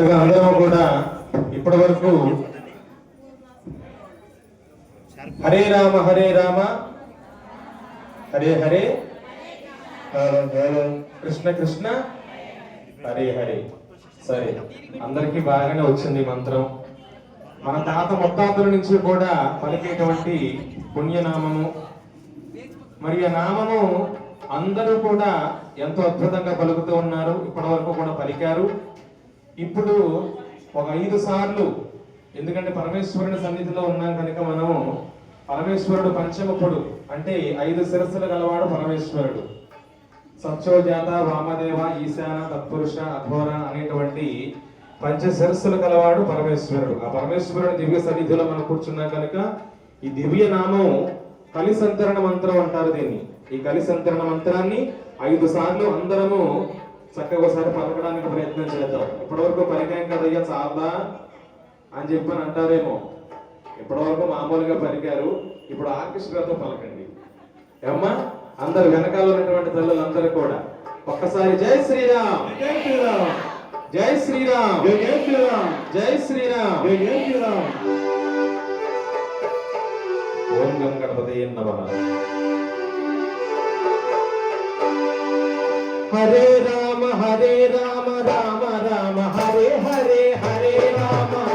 చక్కగా అందరం కూడా ఇప్పటి వరకు హరే రామ హరే రామ హరే హరే కృష్ణ కృష్ణ హరే హరే. సరే అందరికీ బాగానే వచ్చింది మంత్రం. మన తాత ముత్తాతల నుంచి కూడా పలికేటువంటి పుణ్యనామము. మరి ఆ నామము అందరూ కూడా ఎంతో అద్భుతంగా పలుకుతూ ఉన్నారు. ఇప్పటి వరకు కూడా పలికారు. ఇప్పుడు ఒక ఐదు సార్లు ఎందుకంటే పరమేశ్వరుని సన్నిధిలో ఉన్నాం కనుక మనము పరమేశ్వరుడు పంచముఖుడు అంటే ఐదు శిరస్సులు గలవాడు పరమేశ్వరుడు. సత్యోజాత వామదేవ ఈశాన తత్పురుష అఘోర అనేటువంటి పంచ శిరస్సులు గలవాడు పరమేశ్వరుడు. ఆ పరమేశ్వరుడు దివ్య సన్నిధిలో మనం కూర్చున్నాం కనుక ఈ దివ్య నామం కలిసంతరణ మంత్రం అంటారు దీన్ని. ఈ కలిసంతరణ మంత్రాన్ని ఐదు సార్లు అందరము చక్కగా ఒకసారి పలకడానికి ప్రయత్నం చేద్దాం. ఇప్పటివరకు పలికాం కదయ్యా చాలా అని చెప్పని అంటారేమో. ఇప్పటివరకు మామూలుగా పలికారు. ఇప్పుడు ఆర్కెస్ట్రాతో పలకండి. ఏమ్మా? అందరు వెనకాల ఉన్నటువంటి తల్లులందరూ కూడా. ఒక్కసారి జై శ్రీరామ్. జై శ్రీరామ్. జై శ్రీరామ్. జై శ్రీరామ్. జై శ్రీరామ్. జై జై శ్రీరామ్. ఓం గం గణపతి నమః. Hare Rama. Rama Hare Rama Rama Rama Hare Hare Hare Rama